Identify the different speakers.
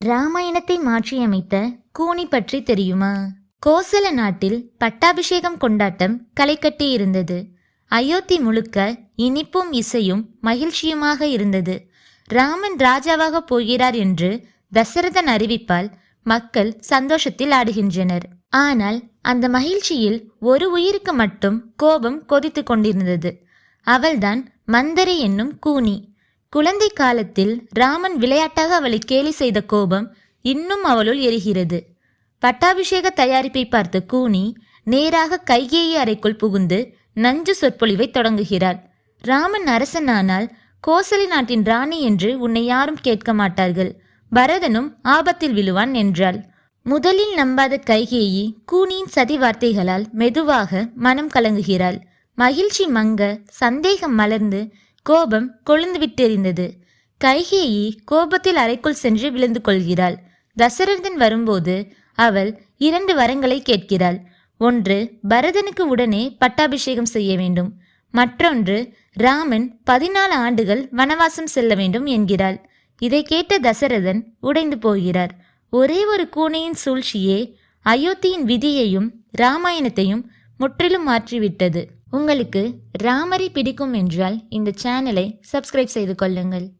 Speaker 1: ராமாயணத்தை மாற்றியமைத்த கூனி பற்றி தெரியுமா? கோசல நாட்டில் பட்டாபிஷேகம் கொண்டாட்டம் களை கட்டியிருந்தது அயோத்தி முழுக்க இனிப்பும் இசையும் மகிழ்ச்சியுமாக இருந்தது. ராமன் ராஜாவாக போகிறார் என்று தசரதன் அறிவிப்பால் மக்கள் சந்தோஷத்தில் ஆடுகின்றனர். ஆனால் அந்த மகிழ்ச்சியில் ஒரு உயிருக்கு மட்டும் கோபம் கொதித்து கொண்டிருந்தது. அவள்தான் மந்தரி என்னும் கூனி. குழந்தை காலத்தில் ராமன் விளையாட்டாக அவளை கேலி செய்த கோபம் இன்னும் அவளுள் எரிகிறது. பட்டாபிஷேக தயாரிப்பை பார்த்த கூனி நேராக கைகேயி அறைக்குள் புகுந்து நஞ்சு சொற்பொழிவை தொடங்குகிறாள். ராமன் அரசனானால் கோசலி நாட்டின் ராணி என்று உன்னை யாரும் கேட்க மாட்டார்கள். பரதனும் ஆபத்தில் விழுவான் என்றாள். முதலில் நம்பாத கைகேயி கூனியின் சதி வார்த்தைகளால் மெதுவாக மனம் கலங்குகிறாள். மகிழ்ச்சி மங்க சந்தேகம் மலர்ந்து கோபம் கொழுந்து விட்டெறிந்தது. கைகேயி கோபத்தில் அறைக்குள் சென்று விழுந்து கொள்கிறாள். தசரதன் வரும்போது அவள் இரண்டு வரங்களை கேட்கிறாள். ஒன்று பரதனுக்கு உடனே பட்டாபிஷேகம் செய்ய வேண்டும். மற்றொன்று ராமன் பதினாலு ஆண்டுகள் வனவாசம் செல்ல வேண்டும் என்கிறாள். இதை கேட்ட தசரதன் உடைந்து போகிறார். ஒரே ஒரு கூனையின் சூழ்ச்சியே அயோத்தியின் விதியையும் ராமாயணத்தையும் முற்றிலும் மாற்றிவிட்டது. உங்களுக்கு ராமரை பிடிக்கும் என்றால் இந்த சேனலை சப்ஸ்கிரைப் செய்து கொள்ளுங்கள்.